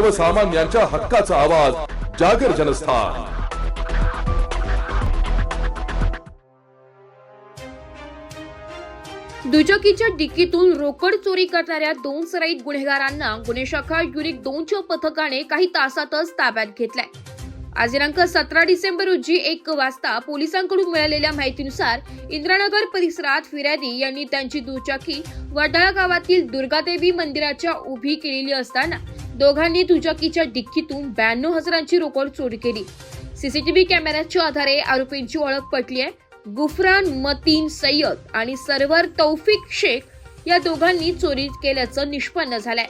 सर्वसामान्यांच्या हक्काचा आवाज जागर जनस्थान. दुचाकीच्या डिक्कीतून रोकड चोरी करणाऱ्या दोन सराईत गुन्हेगारांना गुन्हे शाखा युनिट दोनच्या पथकाने काही तासातच ताब्यात घेतलाय. आज दिनांक सतरा डिसेंबर रोजी एक वाजता पोलिसांकडून मिळालेल्या माहितीनुसार इंद्रानगर परिसरात फिर्यादी यांनी त्यांची दुचाकी वडाळा गावातील दुर्गादेवी मंदिराच्या उभी केलेली असताना दोघांनी दुचाकीच्या डिक्कीतून ब्याण्णव हजारांची रोकड चोरी केली. सीसीटीव्ही कॅमेऱ्याच्या आधारे आरोपींची ओळख पटली आहे. गुफरान मतीन सय्यद आणि सरवर तौफिक शेख या दोघांनी चोरी केल्याचं निष्पन्न झालंय.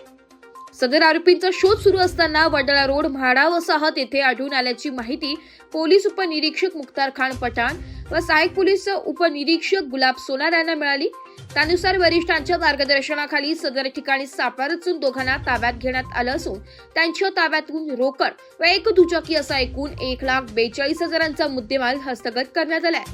सदर आरोपींचा शोध सुरू असताना वडाळा रोड म्हाडा वसाहत येथे आढळून आल्याची माहिती पोलीस उपनिरीक्षक मुख्तार खान पठाण व सहाय्यक पोलीस उपनिरीक्षक गुलाब सोनार यांना मिळाली. त्यानुसार वरिष्ठांच्या मार्गदर्शनाखाली सदर ठिकाणी सापळा रचून दोघांना ताब्यात घेण्यात आलं असून त्यांच्या ताब्यातून रोकड व एक दुचाकी असा एकूण एक लाख बेचाळीस हजारांचा मुद्देमाल हस्तगत करण्यात आलाय.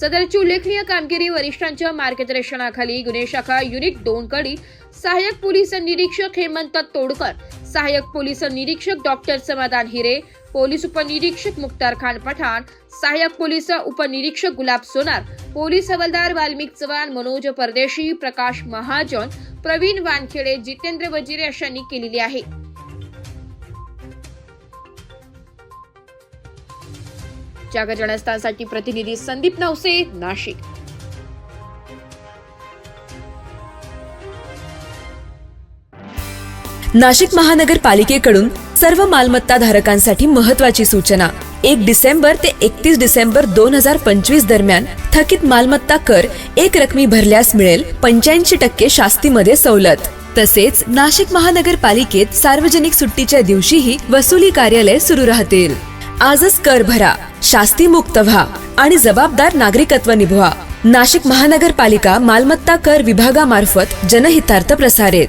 सदरची उल्लेखनीय कामगिरी वरिष्ठांच्या मार्गदर्शनाखाली गुन्हे शाखा युनिट दोन कडील सहाय्यक पोलीस निरीक्षक हेमंत तोडकर सहाय्यक पोलीस निरीक्षक डॉक्टर समाधान हिरे पोलीस उपनिरीक्षक मुख्तार खान पठाण सहाय्यक पोलीस उपनिरीक्षक गुलाब सोनार पोलीस हवालदार वाल्मिक चव्हाण मनोज परदेशी प्रकाश महाजन प्रवीण वानखेडे जितेंद्र वजिरे अशांनी केलेली आहे. जागर जनस्थानसाठी प्रतिनिधी संदीप नवसे नाशिक. नाशिक महानगरपालिकेकडून सर्व मालमत्ता धारकांसाठी महत्वाची सूचना. एक डिसेंबर ते एकतीस डिसेंबर दोन हजार पंचवीस दरम्यान थकीत मालमत्ता कर एक रकमी भरल्यास मिळेल पंच्याऐंशी टक्के शास्तीमध्ये सवलत. तसेच नाशिक महानगरपालिकेत सार्वजनिक सुट्टीच्या दिवशीही वसुली कार्यालय सुरू राहतील. आजच कर भरा. शास्ती मुक्त व्हा आणि जबाबदार नागरिकत्व निभवा. नाशिक महानगरपालिका मालमत्ता कर विभागामार्फत जनहितार्थ प्रसारित.